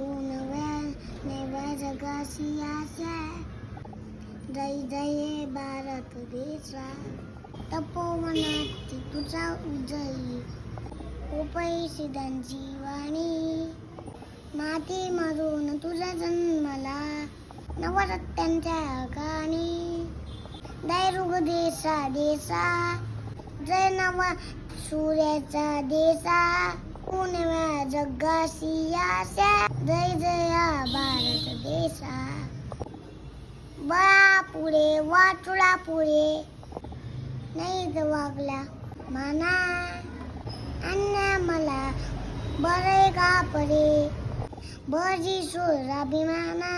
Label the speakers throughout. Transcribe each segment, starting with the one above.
Speaker 1: तू नव्या नव्या जगाशी आशा. जय जय भारत देशा. तपोवनात तुझा उजळी उपैशी त्यांची वाणी. माती मारून तुझा जन्मला. नवरत्यांच्या गाणी. दैरुग देसा देसा जय नव सूर्याचा देसा पुण्या जय जया भारत देशा। बळा पुढे वाटुळा पुढे नाही वागला माना। अन्न मला बरे का पडे। बजी सोराभिमाना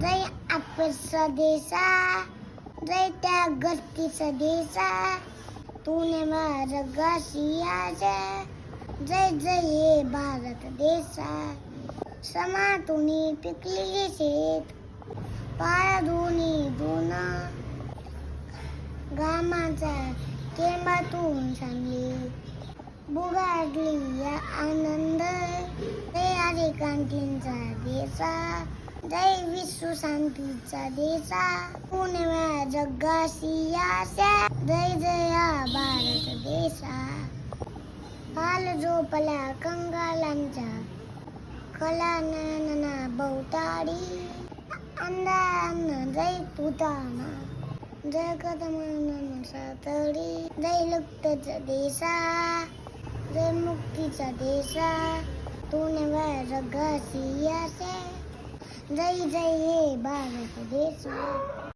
Speaker 1: जय आपसा सदेसा जय त्या गस्तीचा देसा तूने माझगाशी आजा जय जय हे भारत देसा समा तुनी शेत पाया दोन्ही दोन। गामाचा केंबातून सांगली। बुगाडली या आनंद। जय हरे क्रांतींचा देसा। जय विश्व शांतीचा देसा। पुण्या जगाशी आशा। जय जया भारत देसा। काल झोपला कंगालांच्या कला नाना भोवताडी अंधान जय पुताना जय कदमान सातडी. जय लुप्तचा देसा. जय मुक्तीचा देसा. तू वर जगाशी असे. जय जय हे भारत देसा